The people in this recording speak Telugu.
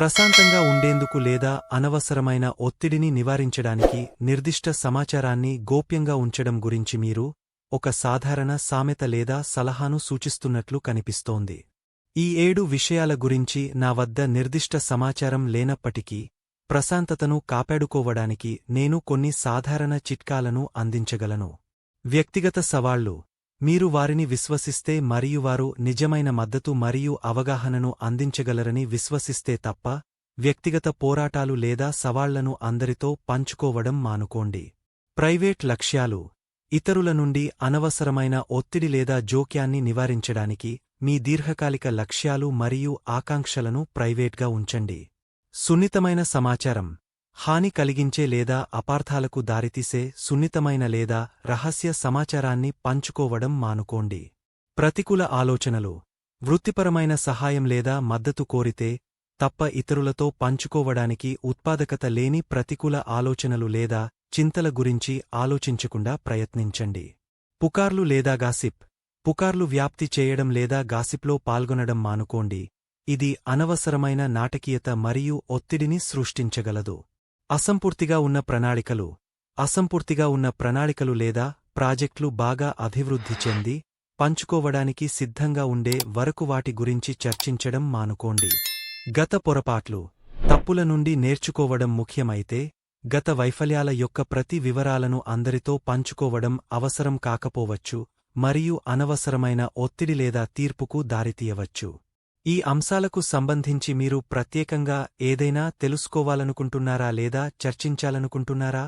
ప్రశాంతంగా ఉండేందుకు లేదా అనవసరమైన ఒత్తిడిని నివారించడానికి నిర్దిష్ట సమాచారాన్ని గోప్యంగా ఉంచడం గురించి మీరు ఒక సాధారణ సామెత లేదా సలహాను సూచిస్తున్నట్లు కనిపిస్తోంది. ఈ ఏడు విషయాల గురించి నా వద్ద నిర్దిష్ట సమాచారం లేనప్పటికీ ప్రశాంతతను కాపాడుకోవడానికి నేను కొన్ని సాధారణ చిట్కాలను అందించగలను. వ్యక్తిగత సవాళ్ళు. మీరు వారిని విశ్వసిస్తే మరియు వారు నిజమైన మద్దతు మరియు అవగాహనను అందించగలరని విశ్వసిస్తే తప్ప వ్యక్తిగత పోరాటాలు లేదా సవాళ్ళను అందరితో పంచుకోవడం మానుకోండి. ప్రైవేట్ లక్ష్యాలు ఇతరుల నుండి అనవసరమైన ఒత్తిడి లేదా జోక్యాన్ని నివారించడానికి మీ దీర్ఘకాలిక లక్ష్యాలు మరియు ఆకాంక్షలను ప్రైవేట్గా ఉంచండి. సున్నితమైన సమాచారం హాని కలిగించే లేదా అపార్థాలకు దారితీసే సున్నితమైన లేదా రహస్య సమాచారాన్ని పంచుకోవడం మానుకోండి. ప్రతికూల ఆలోచనలు వృత్తిపరమైన సహాయం లేదా మద్దతు కోరితే తప్ప ఇతరులతో పంచుకోవడానికి ఉత్పాదకత లేని ప్రతికూల ఆలోచనలు లేదా చింతల గురించి ఆలోచించకుండా ప్రయత్నించండి. పుకార్లు లేదా గాసిప్ పుకార్లు వ్యాప్తి చేయడం లేదా గాసిప్లో పాల్గొనడం మానుకోండి. ఇది అనవసరమైన నాటకీయత మరియు ఒత్తిడిని సృష్టించగలదు. అసంపూర్తిగా ఉన్న ప్రణాళికలు అసంపూర్తిగా ఉన్న ప్రణాళికలు లేదా ప్రాజెక్టులు బాగా అభివృద్ధి చెంది పంచుకోవడానికి సిద్ధంగా ఉండే వరకు వాటి గురించి చర్చించడం మానుకోండి. గత పొరపాట్లు తప్పుల నుండి నేర్చుకోవడం ముఖ్యమైతే గత వైఫల్యాల యొక్క ప్రతి వివరాలను అందరితో పంచుకోవడం అవసరం కాకపోవచ్చు మరియు అనవసరమైన ఒత్తిడి లేదా తీర్పుకు దారితీయవచ్చు. ఈ అంశాలకు సంబంధించి మీరు ప్రత్యేకంగా ఏదైనా తెలుసుకోవాలనుకుంటున్నారా లేదా చర్చించాలనుకుంటున్నారా?